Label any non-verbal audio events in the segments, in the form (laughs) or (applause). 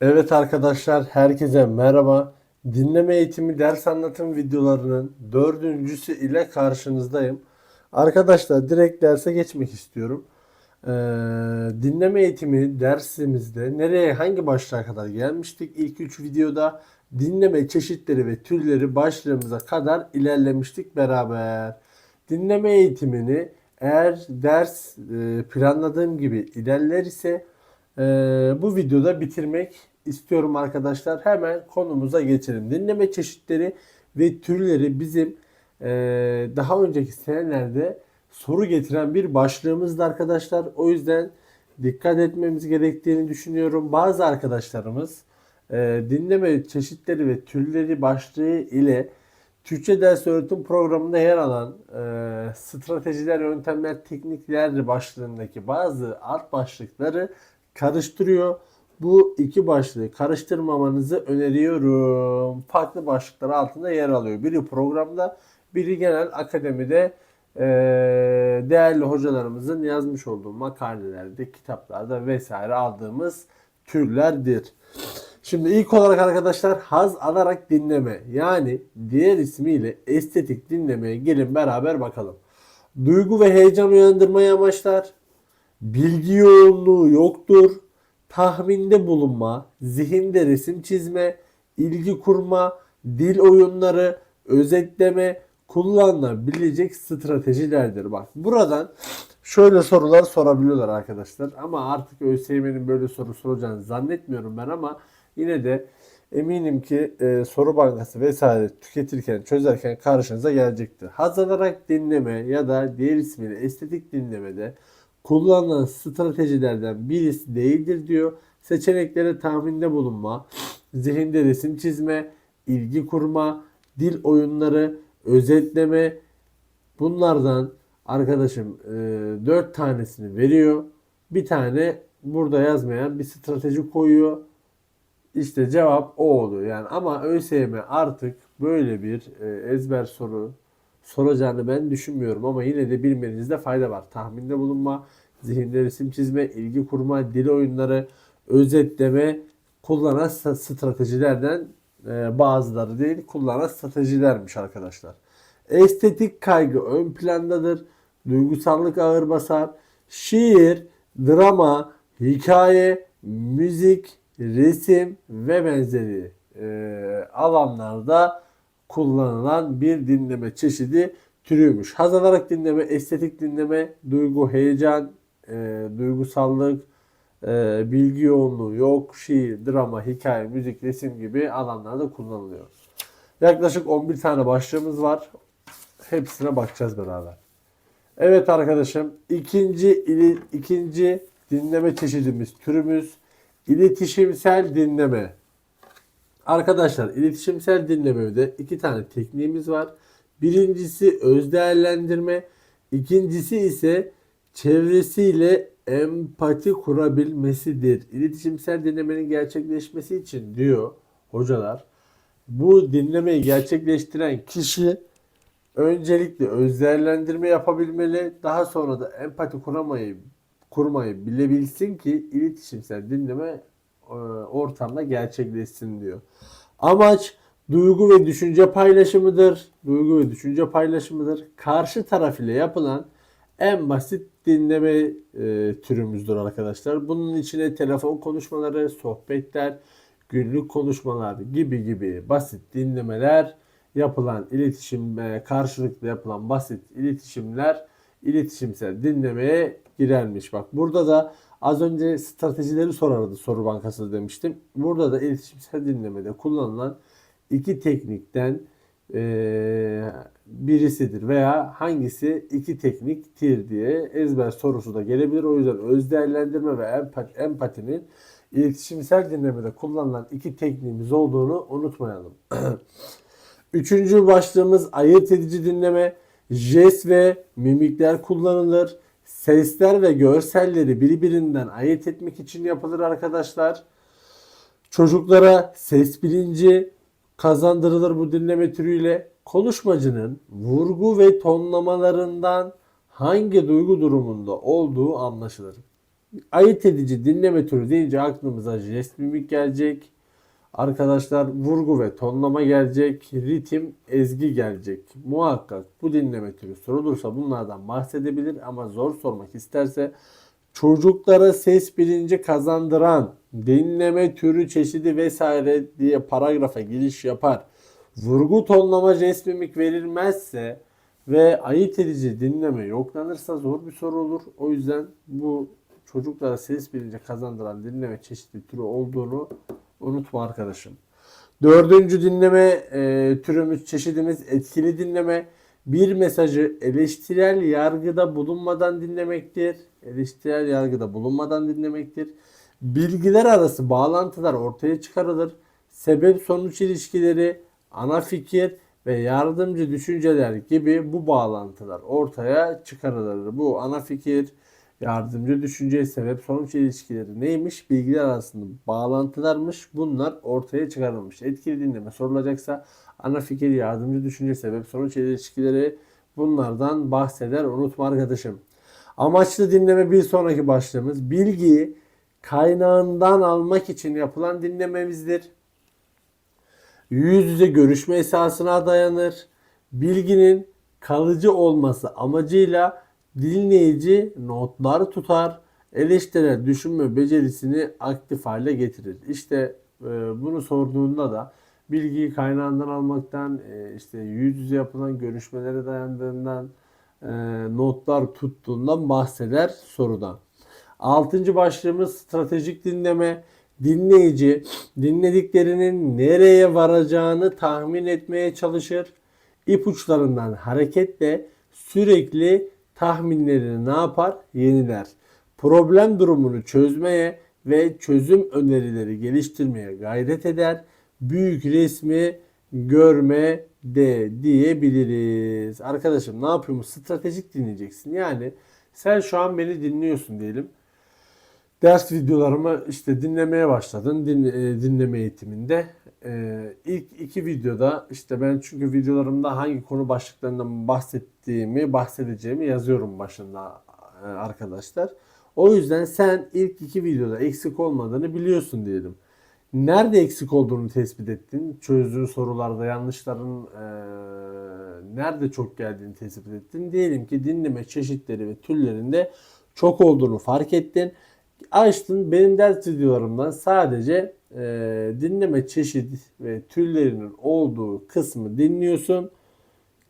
Evet arkadaşlar herkese merhaba. Dinleme eğitimi ders anlatım videolarının dördüncüsü ile karşınızdayım. Arkadaşlar direkt derse geçmek istiyorum. Ee, dinleme eğitimi dersimizde nereye hangi başlığa kadar gelmiştik? İlk 3 videoda dinleme çeşitleri ve türleri başlığımıza kadar ilerlemiştik beraber. Dinleme eğitimini eğer ders e, planladığım gibi ilerler ise ee, bu videoda bitirmek istiyorum arkadaşlar. Hemen konumuza geçelim. Dinleme çeşitleri ve türleri bizim e, daha önceki senelerde soru getiren bir başlığımızdı arkadaşlar. O yüzden dikkat etmemiz gerektiğini düşünüyorum. Bazı arkadaşlarımız e, dinleme çeşitleri ve türleri başlığı ile Türkçe ders öğretim programında yer alan e, stratejiler, yöntemler, teknikler başlığındaki bazı alt başlıkları karıştırıyor. Bu iki başlığı karıştırmamanızı öneriyorum. Farklı başlıklar altında yer alıyor. Biri programda, biri genel akademide e, değerli hocalarımızın yazmış olduğu makalelerde, kitaplarda vesaire aldığımız türlerdir. Şimdi ilk olarak arkadaşlar haz alarak dinleme yani diğer ismiyle estetik dinlemeye gelin beraber bakalım. Duygu ve heyecan uyandırmayı amaçlar. Bilgi yoğunluğu yoktur. Tahminde bulunma, zihinde resim çizme, ilgi kurma, dil oyunları, özetleme kullanılabilecek stratejilerdir. Bak buradan şöyle sorular sorabiliyorlar arkadaşlar. Ama artık ÖSYM'nin böyle soru soracağını zannetmiyorum ben ama yine de eminim ki e, soru bankası vesaire tüketirken, çözerken karşınıza gelecektir. Haz alarak dinleme ya da diğer ismiyle estetik dinlemede kullanılan stratejilerden birisi değildir diyor. Seçeneklere tahminde bulunma, zihinde resim çizme, ilgi kurma, dil oyunları, özetleme bunlardan arkadaşım e, 4 tanesini veriyor. Bir tane burada yazmayan bir strateji koyuyor. İşte cevap o oluyor. Yani ama ÖSYM artık böyle bir e, ezber soru soracağını ben düşünmüyorum ama yine de bilmenizde fayda var. Tahminde bulunma, zihinde resim çizme, ilgi kurma, dil oyunları, özetleme kullanan st- stratejilerden e, bazıları değil kullanan stratejilermiş arkadaşlar. Estetik kaygı ön plandadır. Duygusallık ağır basar. Şiir, drama, hikaye, müzik, resim ve benzeri e, alanlarda kullanılan bir dinleme çeşidi türüymüş. Haz alarak dinleme, estetik dinleme, duygu, heyecan, e, duygusallık, e, bilgi yoğunluğu yok, şiir, drama, hikaye, müzik, resim gibi alanlarda kullanılıyor. Yaklaşık 11 tane başlığımız var. Hepsine bakacağız beraber. Evet arkadaşım ikinci ili, ikinci dinleme çeşidimiz türümüz iletişimsel dinleme. Arkadaşlar iletişimsel dinlemede iki tane tekniğimiz var. Birincisi öz değerlendirme, ikincisi ise çevresiyle empati kurabilmesidir. İletişimsel dinlemenin gerçekleşmesi için diyor hocalar. Bu dinlemeyi gerçekleştiren kişi öncelikle öz değerlendirme yapabilmeli. Daha sonra da empati kuramayı kurmayı bilebilsin ki iletişimsel dinleme ortamda gerçekleşsin diyor. Amaç duygu ve düşünce paylaşımıdır. Duygu ve düşünce paylaşımıdır. Karşı taraf ile yapılan en basit dinleme e, türümüzdür arkadaşlar. Bunun içine telefon konuşmaları, sohbetler, günlük konuşmalar gibi gibi basit dinlemeler yapılan iletişim e, karşılıklı yapılan basit iletişimler iletişimsel dinlemeye girermiş. Bak burada da az önce stratejileri sorardı soru bankası demiştim. Burada da iletişimsel dinlemede kullanılan iki teknikten e, birisidir veya hangisi iki tekniktir diye ezber sorusu da gelebilir. O yüzden öz değerlendirme ve empat, empatinin iletişimsel dinlemede kullanılan iki tekniğimiz olduğunu unutmayalım. (clears throat) Üçüncü başlığımız ayırt edici dinleme. Jest ve mimikler kullanılır. Sesler ve görselleri birbirinden ayırt etmek için yapılır arkadaşlar. Çocuklara ses bilinci kazandırılır bu dinleme türüyle. Konuşmacının vurgu ve tonlamalarından hangi duygu durumunda olduğu anlaşılır. Ayıt edici dinleme türü deyince aklımıza jest mimik gelecek. Arkadaşlar vurgu ve tonlama gelecek. Ritim, ezgi gelecek. Muhakkak bu dinleme türü sorulursa bunlardan bahsedebilir ama zor sormak isterse çocuklara ses bilinci kazandıran dinleme türü çeşidi vesaire diye paragrafa giriş yapar. Vurgu tonlama jest mimik verilmezse ve ayırt edici dinleme yoklanırsa zor bir soru olur. O yüzden bu çocuklara ses bilinci kazandıran dinleme çeşitli türü olduğunu unutma arkadaşım. Dördüncü dinleme e, türümüz, çeşidimiz etkili dinleme. Bir mesajı eleştirel yargıda bulunmadan dinlemektir. Eleştirel yargıda bulunmadan dinlemektir. Bilgiler arası bağlantılar ortaya çıkarılır. Sebep sonuç ilişkileri, ana fikir ve yardımcı düşünceler gibi bu bağlantılar ortaya çıkarılır. Bu ana fikir, yardımcı düşünce, sebep sonuç ilişkileri neymiş? Bilgiler arasında bağlantılarmış. Bunlar ortaya çıkarılmış. Etkili dinleme sorulacaksa ana fikir, yardımcı düşünce, sebep sonuç ilişkileri bunlardan bahseder. Unutma arkadaşım. Amaçlı dinleme bir sonraki başlığımız. Bilgiyi kaynağından almak için yapılan dinlememizdir yüz yüze görüşme esasına dayanır. Bilginin kalıcı olması amacıyla dinleyici notlar tutar. Eleştirel düşünme becerisini aktif hale getirir. İşte e, bunu sorduğunda da bilgiyi kaynağından almaktan, e, işte yüz yüze yapılan görüşmelere dayandığından, e, notlar tuttuğundan bahseder soruda. Altıncı başlığımız stratejik dinleme. Dinleyici dinlediklerinin nereye varacağını tahmin etmeye çalışır. İpuçlarından hareketle sürekli tahminlerini ne yapar? Yeniler. Problem durumunu çözmeye ve çözüm önerileri geliştirmeye gayret eder. Büyük resmi görme de diyebiliriz. Arkadaşım ne yapıyormuş? Stratejik dinleyeceksin. Yani sen şu an beni dinliyorsun diyelim ders videolarımı işte dinlemeye başladın din, e, dinleme eğitiminde. E, ilk iki videoda işte ben çünkü videolarımda hangi konu başlıklarından bahsettiğimi, bahsedeceğimi yazıyorum başında e, arkadaşlar. O yüzden sen ilk iki videoda eksik olmadığını biliyorsun diyelim. Nerede eksik olduğunu tespit ettin. Çözdüğün sorularda yanlışların e, nerede çok geldiğini tespit ettin. Diyelim ki dinleme çeşitleri ve türlerinde çok olduğunu fark ettin açtın benim ders videolarımdan sadece e, dinleme çeşidi ve türlerinin olduğu kısmı dinliyorsun.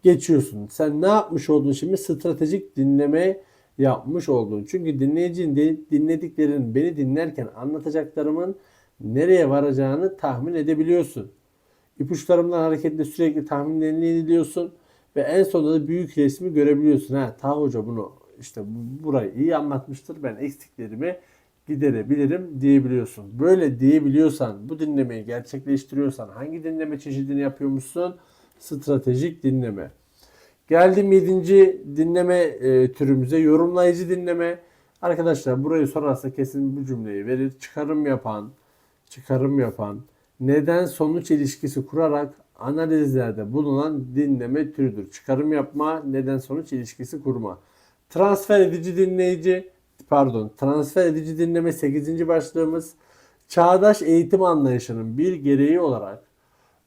Geçiyorsun. Sen ne yapmış oldun şimdi? Stratejik dinleme yapmış oldun. Çünkü dinleyicinin de, dinlediklerinin beni dinlerken anlatacaklarımın nereye varacağını tahmin edebiliyorsun. İpuçlarımdan hareketle sürekli tahminlerini yeniliyorsun ve en sonunda da büyük resmi görebiliyorsun. Ha, ta hoca bunu işte burayı iyi anlatmıştır. Ben eksiklerimi giderebilirim diyebiliyorsun. Böyle diyebiliyorsan, bu dinlemeyi gerçekleştiriyorsan hangi dinleme çeşidini yapıyormuşsun? Stratejik dinleme. Geldim 7. dinleme e, türümüze yorumlayıcı dinleme. Arkadaşlar burayı sorarsa kesin bu cümleyi verir. Çıkarım yapan, çıkarım yapan, neden sonuç ilişkisi kurarak analizlerde bulunan dinleme türüdür. Çıkarım yapma, neden sonuç ilişkisi kurma. Transfer edici dinleyici, pardon transfer edici dinleme 8. başlığımız çağdaş eğitim anlayışının bir gereği olarak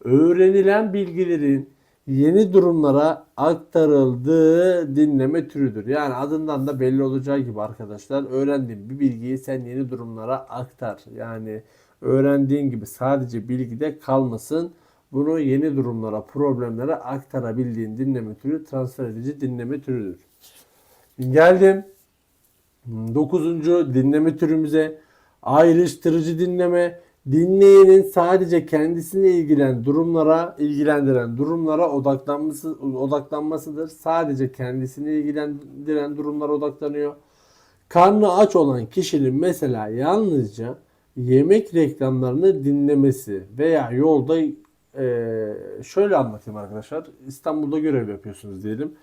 öğrenilen bilgilerin yeni durumlara aktarıldığı dinleme türüdür. Yani adından da belli olacağı gibi arkadaşlar öğrendiğin bir bilgiyi sen yeni durumlara aktar. Yani öğrendiğin gibi sadece bilgide kalmasın. Bunu yeni durumlara, problemlere aktarabildiğin dinleme türü transfer edici dinleme türüdür. Geldim Dokuzuncu dinleme türümüze ayrıştırıcı dinleme dinleyenin sadece kendisini ilgilen durumlara ilgilendiren durumlara odaklanması odaklanmasıdır. Sadece kendisini ilgilendiren durumlara odaklanıyor. Karnı aç olan kişinin mesela yalnızca yemek reklamlarını dinlemesi veya yolda e, şöyle anlatayım arkadaşlar. İstanbul'da görev yapıyorsunuz diyelim.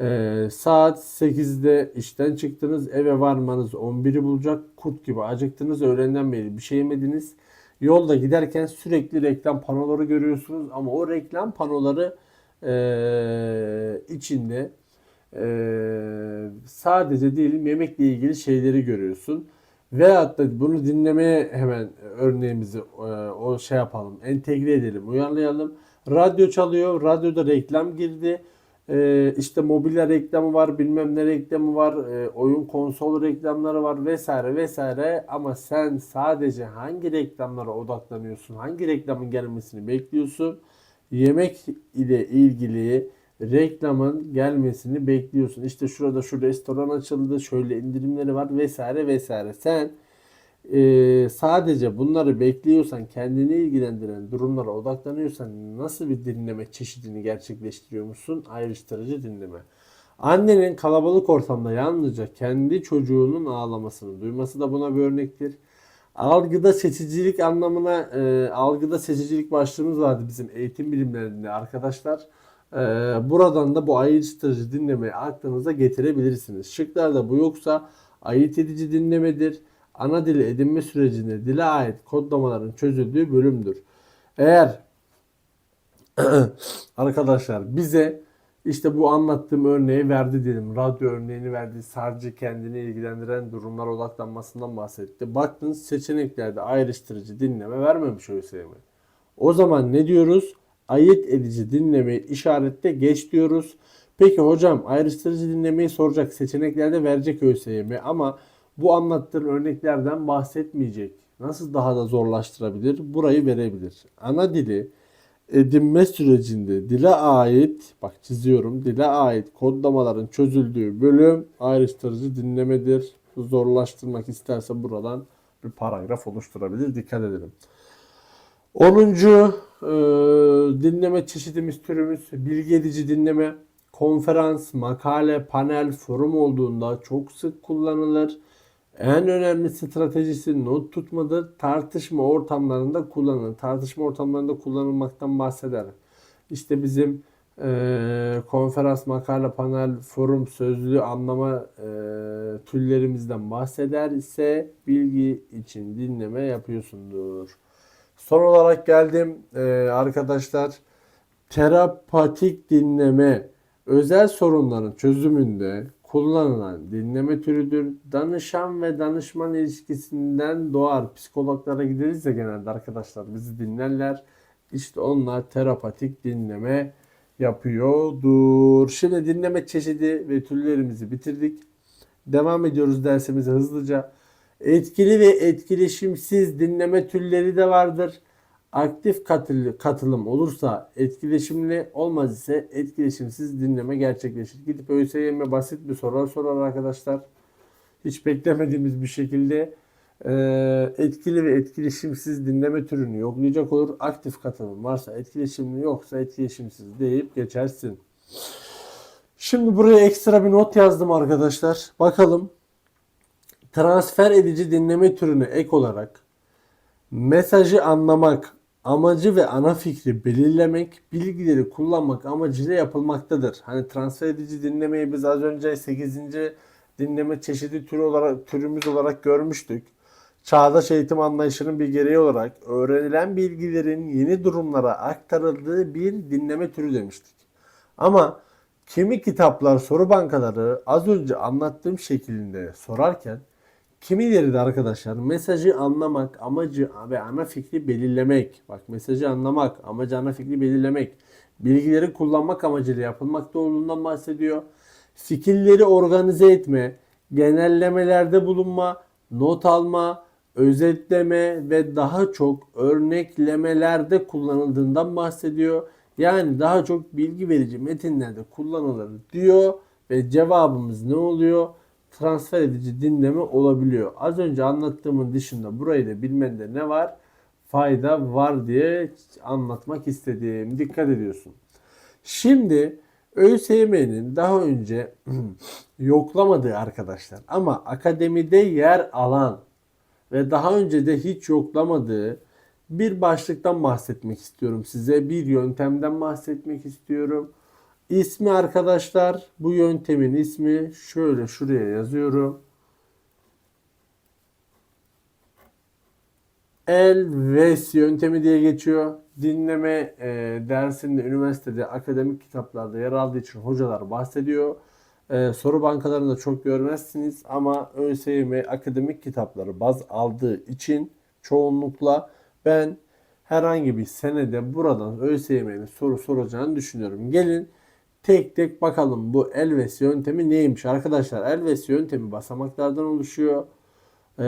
Ee, saat 8'de işten çıktınız. Eve varmanız 11'i bulacak. Kurt gibi acıktınız. Öğlenden beri bir şey yemediniz. Yolda giderken sürekli reklam panoları görüyorsunuz. Ama o reklam panoları e, içinde e, sadece diyelim yemekle ilgili şeyleri görüyorsun. Veyahut da bunu dinlemeye hemen örneğimizi e, o şey yapalım, entegre edelim, uyarlayalım. Radyo çalıyor, radyoda reklam girdi. E, işte mobilya reklamı var, bilmem ne reklamı var, e, oyun konsol reklamları var vesaire vesaire. Ama sen sadece hangi reklamlara odaklanıyorsun, hangi reklamın gelmesini bekliyorsun? Yemek ile ilgili reklamın gelmesini bekliyorsun. İşte şurada şu restoran açıldı, şöyle indirimleri var vesaire vesaire. Sen e, sadece bunları bekliyorsan, kendini ilgilendiren durumlara odaklanıyorsan nasıl bir dinleme çeşidini gerçekleştiriyor musun? Ayrıştırıcı dinleme. Annenin kalabalık ortamda yalnızca kendi çocuğunun ağlamasını duyması da buna bir örnektir. Algıda seçicilik anlamına, e, algıda seçicilik başlığımız vardı bizim eğitim bilimlerinde arkadaşlar. E, buradan da bu ayrıştırıcı dinlemeyi aklınıza getirebilirsiniz. Şıklarda bu yoksa ayırt edici dinlemedir. Ana dili edinme sürecinde dile ait kodlamaların çözüldüğü bölümdür. Eğer (clears throat) arkadaşlar bize işte bu anlattığım örneği verdi diyelim. Radyo örneğini verdi. Sadece kendini ilgilendiren durumlara odaklanmasından bahsetti. Baktınız seçeneklerde ayrıştırıcı dinleme vermemiş ÖSYM. O zaman ne diyoruz? Ayırt edici dinlemeyi işarette geç diyoruz. Peki hocam ayrıştırıcı dinlemeyi soracak seçeneklerde verecek ÖSYM ama bu anlattığım örneklerden bahsetmeyecek. Nasıl daha da zorlaştırabilir? Burayı verebilir. Ana dili edinme sürecinde dile ait, bak çiziyorum, dile ait kodlamaların çözüldüğü bölüm ayrıştırıcı dinlemedir. Zorlaştırmak isterse buradan bir paragraf oluşturabilir. Dikkat edelim. 10. e, dinleme çeşidimiz türümüz bilgi edici dinleme. Konferans, makale, panel, forum olduğunda çok sık kullanılır. En önemli stratejisi not tutmadır. Tartışma ortamlarında kullanılır. Tartışma ortamlarında kullanılmaktan bahseder. İşte bizim e, konferans, makale, panel, forum, sözlü anlama e, türlerimizden bahseder ise bilgi için dinleme yapıyorsundur. Son olarak geldim e, arkadaşlar. Terapatik dinleme özel sorunların çözümünde kullanılan dinleme türüdür. Danışan ve danışman ilişkisinden doğar. Psikologlara gideriz ya genelde arkadaşlar bizi dinlerler. İşte onlar terapatik dinleme yapıyordur. Şimdi dinleme çeşidi ve türlerimizi bitirdik. Devam ediyoruz dersimize hızlıca. Etkili ve etkileşimsiz dinleme türleri de vardır. Aktif katıl- katılım olursa etkileşimli olmaz ise etkileşimsiz dinleme gerçekleşir. Gidip ÖSYM basit bir sorular sorar arkadaşlar. Hiç beklemediğimiz bir şekilde e, etkili ve etkileşimsiz dinleme türünü yoklayacak olur. Aktif katılım varsa etkileşimli yoksa etkileşimsiz deyip geçersin. Şimdi buraya ekstra bir not yazdım arkadaşlar. Bakalım transfer edici dinleme türüne ek olarak mesajı anlamak, amacı ve ana fikri belirlemek, bilgileri kullanmak amacıyla yapılmaktadır. Hani transfer edici dinlemeyi biz az önce 8. dinleme çeşidi türü olarak türümüz olarak görmüştük. Çağdaş eğitim anlayışının bir gereği olarak öğrenilen bilgilerin yeni durumlara aktarıldığı bir dinleme türü demiştik. Ama kimi kitaplar soru bankaları az önce anlattığım şekilde sorarken Kimileri de arkadaşlar mesajı anlamak, amacı ve ana fikri belirlemek. Bak mesajı anlamak, amacı ana fikri belirlemek. Bilgileri kullanmak amacıyla yapılmakta olduğundan bahsediyor. Fikirleri organize etme, genellemelerde bulunma, not alma, özetleme ve daha çok örneklemelerde kullanıldığından bahsediyor. Yani daha çok bilgi verici metinlerde kullanılır diyor ve cevabımız ne oluyor? Transfer edici dinleme olabiliyor. Az önce anlattığımın dışında burayı da bilmende ne var? Fayda var diye anlatmak istediğim. Dikkat ediyorsun. Şimdi ÖSYM'nin daha önce (clears throat) yoklamadığı arkadaşlar ama akademide yer alan ve daha önce de hiç yoklamadığı bir başlıktan bahsetmek istiyorum size. Bir yöntemden bahsetmek istiyorum. İsmi arkadaşlar bu yöntemin ismi şöyle şuraya yazıyorum. Elves yöntemi diye geçiyor. Dinleme e, dersinde üniversitede akademik kitaplarda yer aldığı için hocalar bahsediyor. Ee, soru bankalarında çok görmezsiniz ama ÖSYM akademik kitapları baz aldığı için çoğunlukla ben herhangi bir senede buradan ÖSYM'nin soru soracağını düşünüyorum. Gelin tek tek bakalım bu Elves yöntemi neymiş arkadaşlar. Elves yöntemi basamaklardan oluşuyor. Ee,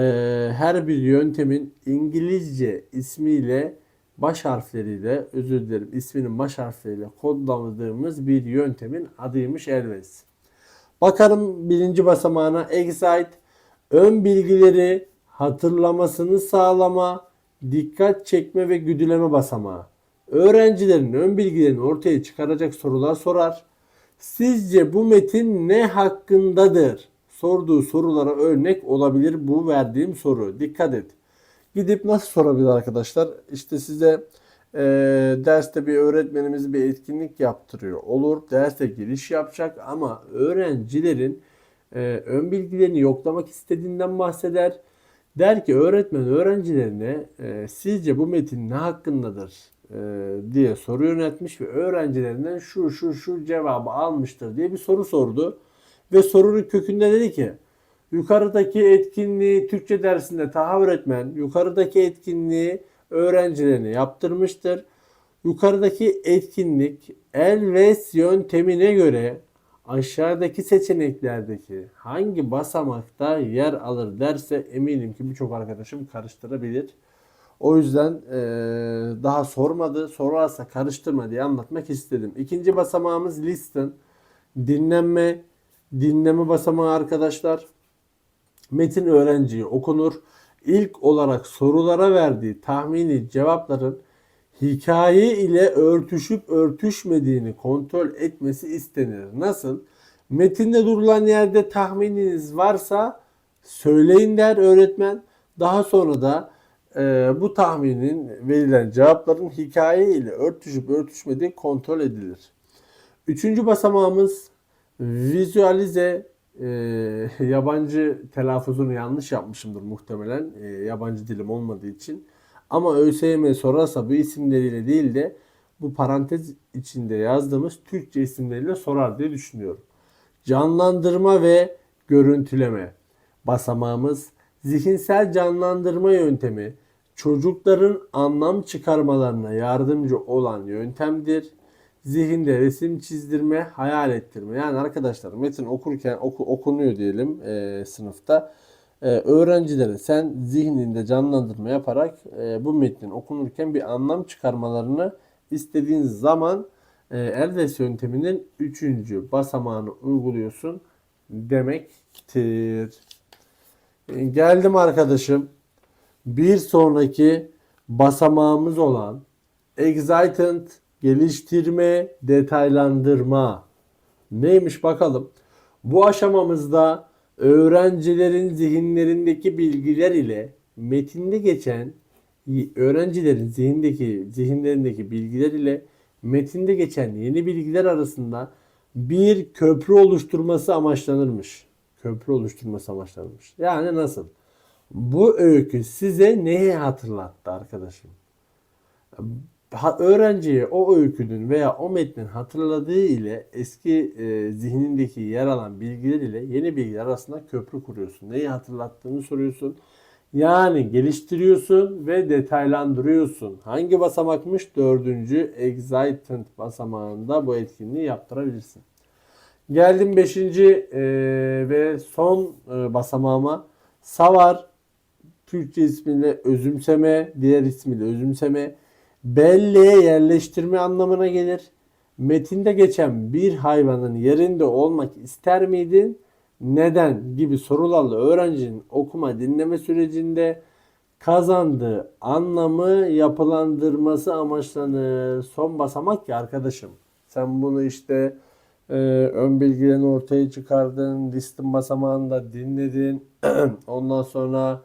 her bir yöntemin İngilizce ismiyle baş harfleriyle özür dilerim isminin baş harfleriyle kodladığımız bir yöntemin adıymış Elves. Bakalım birinci basamağına Excite ön bilgileri hatırlamasını sağlama, dikkat çekme ve güdüleme basamağı. Öğrencilerin ön bilgilerini ortaya çıkaracak sorular sorar. Sizce bu metin ne hakkındadır? Sorduğu sorulara örnek olabilir bu verdiğim soru. Dikkat et. Gidip nasıl sorabilir arkadaşlar? İşte size e, derste bir öğretmenimiz bir etkinlik yaptırıyor. Olur derste giriş yapacak ama öğrencilerin e, ön bilgilerini yoklamak istediğinden bahseder. Der ki öğretmen öğrencilerine e, sizce bu metin ne hakkındadır diye soru yöneltmiş ve öğrencilerinden şu şu şu cevabı almıştır diye bir soru sordu. Ve sorunun kökünde dedi ki yukarıdaki etkinliği Türkçe dersinde Taha öğretmen yukarıdaki etkinliği öğrencilerine yaptırmıştır. Yukarıdaki etkinlik Elves yöntemine göre aşağıdaki seçeneklerdeki hangi basamakta yer alır derse eminim ki birçok arkadaşım karıştırabilir. O yüzden eee, daha sormadı. Sorarsa karıştırma diye anlatmak istedim. İkinci basamağımız listen. Dinlenme, dinleme basamağı arkadaşlar. Metin öğrenciye okunur. İlk olarak sorulara verdiği tahmini cevapların hikaye ile örtüşüp örtüşmediğini kontrol etmesi istenir. Nasıl? Metinde durulan yerde tahmininiz varsa söyleyin der öğretmen. Daha sonra da e, bu tahminin verilen cevapların hikaye ile örtüşüp örtüşmediği kontrol edilir. Üçüncü basamağımız vizualize e, (laughs) yabancı telaffuzunu yanlış yapmışımdır muhtemelen e, yabancı dilim olmadığı için. Ama ÖSYM sorarsa bu isimleriyle değil de bu parantez içinde yazdığımız Türkçe isimleriyle sorar diye düşünüyorum. Canlandırma ve görüntüleme basamağımız zihinsel canlandırma yöntemi çocukların anlam çıkarmalarına yardımcı olan yöntemdir. Zihinde resim çizdirme, hayal ettirme. Yani arkadaşlar metin okurken oku, okunuyor diyelim e, sınıfta. E, öğrencilere sen zihninde canlandırma yaparak e, bu metnin okunurken bir anlam çıkarmalarını istediğin zaman e, Elves yönteminin üçüncü basamağını uyguluyorsun demektir. E, geldim arkadaşım. Bir sonraki basamağımız olan excitant geliştirme, detaylandırma. Neymiş bakalım. Bu aşamamızda öğrencilerin zihinlerindeki bilgiler ile metinde geçen öğrencilerin zihindeki zihinlerindeki bilgiler ile metinde geçen yeni bilgiler arasında bir köprü oluşturması amaçlanırmış. Köprü oluşturması amaçlanırmış. Yani nasıl? Bu öykü size neyi hatırlattı arkadaşım? Ha- öğrenciye o öykünün veya o metnin hatırladığı ile eski e, zihnindeki yer alan bilgiler ile yeni bilgiler arasında köprü kuruyorsun. Neyi hatırlattığını soruyorsun. Yani geliştiriyorsun ve detaylandırıyorsun. Hangi basamakmış? Dördüncü excitant basamağında bu etkinliği yaptırabilirsin. Geldim 5. ve son e, basamağıma. Savar Türkçe ismiyle özümseme, diğer ismiyle özümseme, belleğe yerleştirme anlamına gelir. Metinde geçen bir hayvanın yerinde olmak ister miydin? Neden? gibi sorularla öğrencinin okuma dinleme sürecinde kazandığı anlamı yapılandırması amaçlanır. Son basamak ya arkadaşım. Sen bunu işte e, ön bilgilerini ortaya çıkardın, listin basamağında dinledin. (clears throat) Ondan sonra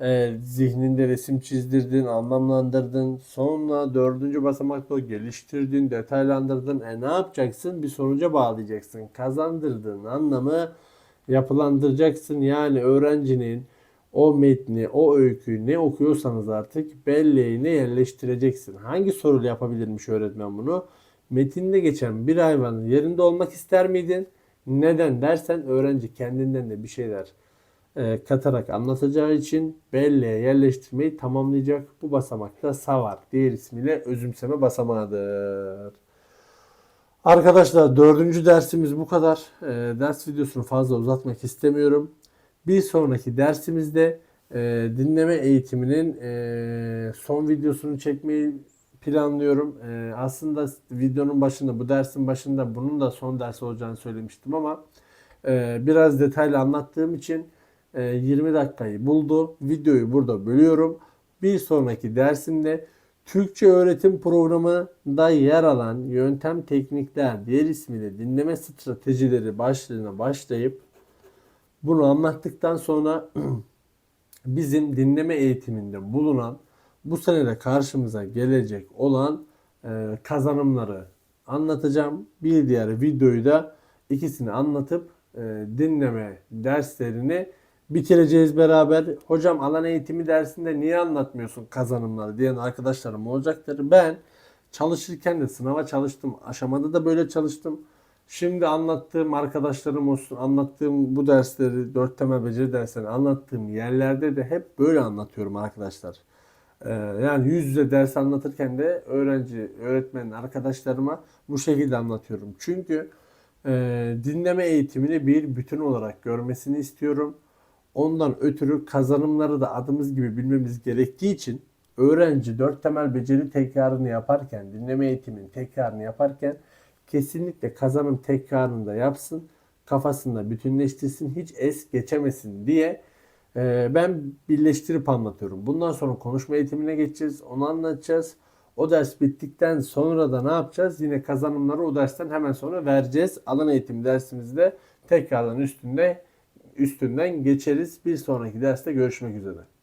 e, zihninde resim çizdirdin, anlamlandırdın. Sonra dördüncü basamakta o geliştirdin, detaylandırdın. E ne yapacaksın? Bir sonuca bağlayacaksın. Kazandırdığın anlamı yapılandıracaksın. Yani öğrencinin o metni, o öyküyü ne okuyorsanız artık belleğine yerleştireceksin. Hangi soruyla yapabilirmiş öğretmen bunu? Metinde geçen bir hayvanın yerinde olmak ister miydin? Neden dersen öğrenci kendinden de bir şeyler e, katarak anlatacağı için belleğe yerleştirmeyi tamamlayacak. Bu basamak da savar. Diğer ismiyle özümseme basamağıdır. Arkadaşlar dördüncü dersimiz bu kadar. E, ders videosunu fazla uzatmak istemiyorum. Bir sonraki dersimizde e, dinleme eğitiminin e, son videosunu çekmeyi planlıyorum. E, aslında videonun başında, bu dersin başında bunun da son ders olacağını söylemiştim ama e, biraz detaylı anlattığım için e, 20 dakikayı buldu. Videoyu burada bölüyorum. Bir sonraki dersimde Türkçe öğretim programında yer alan yöntem teknikler diğer ismiyle dinleme stratejileri başlığına başlayıp bunu anlattıktan sonra (clears throat) bizim dinleme eğitiminde bulunan bu senede karşımıza gelecek olan e, kazanımları anlatacağım. Bir diğer videoyu da ikisini anlatıp e, dinleme derslerini bitireceğiz beraber. Hocam alan eğitimi dersinde niye anlatmıyorsun kazanımları diyen arkadaşlarım olacaktır. Ben çalışırken de sınava çalıştım. Aşamada da böyle çalıştım. Şimdi anlattığım arkadaşlarım olsun, anlattığım bu dersleri, dört temel beceri derslerini anlattığım yerlerde de hep böyle anlatıyorum arkadaşlar. Ee, yani yüz yüze ders anlatırken de öğrenci, öğretmen arkadaşlarıma bu şekilde anlatıyorum. Çünkü e, dinleme eğitimini bir bütün olarak görmesini istiyorum. Ondan ötürü kazanımları da adımız gibi bilmemiz gerektiği için öğrenci dört temel beceri tekrarını yaparken, dinleme eğitiminin tekrarını yaparken kesinlikle kazanım tekrarını da yapsın. Kafasında bütünleştirsin, hiç es geçemesin diye ben birleştirip anlatıyorum. Bundan sonra konuşma eğitimine geçeceğiz, onu anlatacağız. O ders bittikten sonra da ne yapacağız? Yine kazanımları o dersten hemen sonra vereceğiz. Alan eğitim dersimizde tekrardan üstünde üstünden geçeriz. Bir sonraki derste görüşmek üzere.